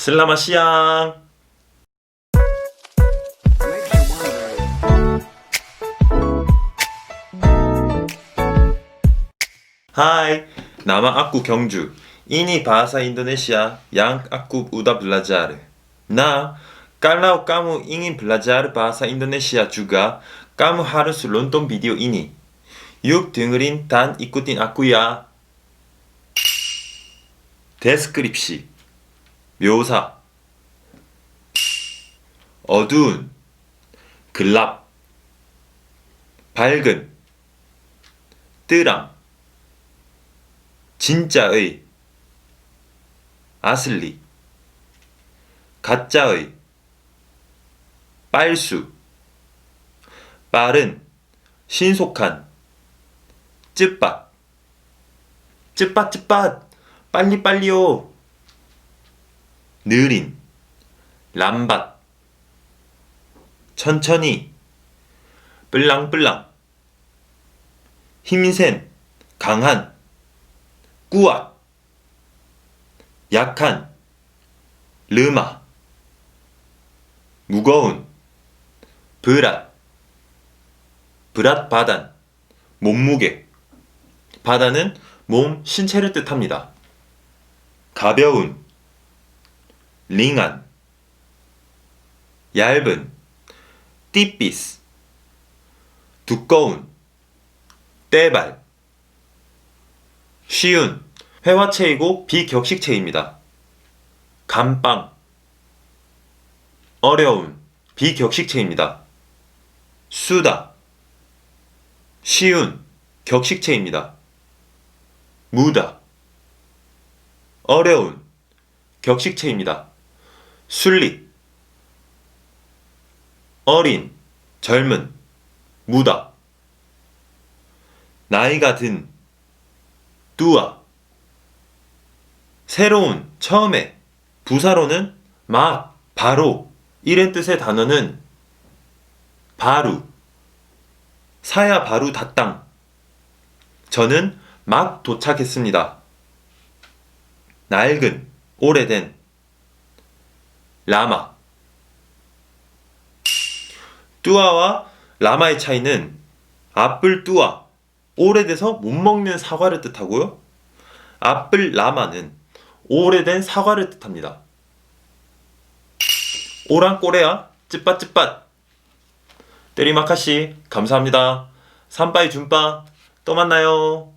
슬라마. Hai, nama aku Kyungju. Ini bahasa Indonesia yang aku udah belajar. Nah, kalau kamu ingin belajar bahasa Indonesia juga, kamu harus nonton video ini. Yuk dengerin dan ikutin aku ya. 데스크립시 묘사. 어두운 글랍. 밝은 뜨랑. 진짜의 아슬리. 가짜의 빨수. 빠른 신속한. 찌빠 찌빠 찌빠 빨리빨리요. 느린 람밭 천천히 뿔랑뿔랑 힘센 강한 꾸앗 약한 르마 무거운 브랏 브랏 바단 몸무게 바다는 몸 신체를 뜻합니다. 가벼운 링안 얇은 띠비스 두꺼운 떼발 쉬운 회화체이고 비격식체입니다. 감빵 어려운 비격식체입니다. 수다 쉬운 격식체입니다. 무다 어려운 격식체입니다. 순릿 어린 젊은 무다 나이가 든 뚜아. 새로운 처음에 부사로는 막 바로 이런 뜻의 단어는 바루. 사야 바루 다땅. 저는 막 도착했습니다. 낡은 오래된 라마 뚜아와 라마의 차이는 앞불 뚜아 오래돼서 못 먹는 사과를 뜻하고요. 앞불 라마는 오래된 사과를 뜻합니다. 오랑 꼬레야 ጭ빠ጭ빠 때리마카시 감사합니다. 삼빠이 준빠 또 만나요.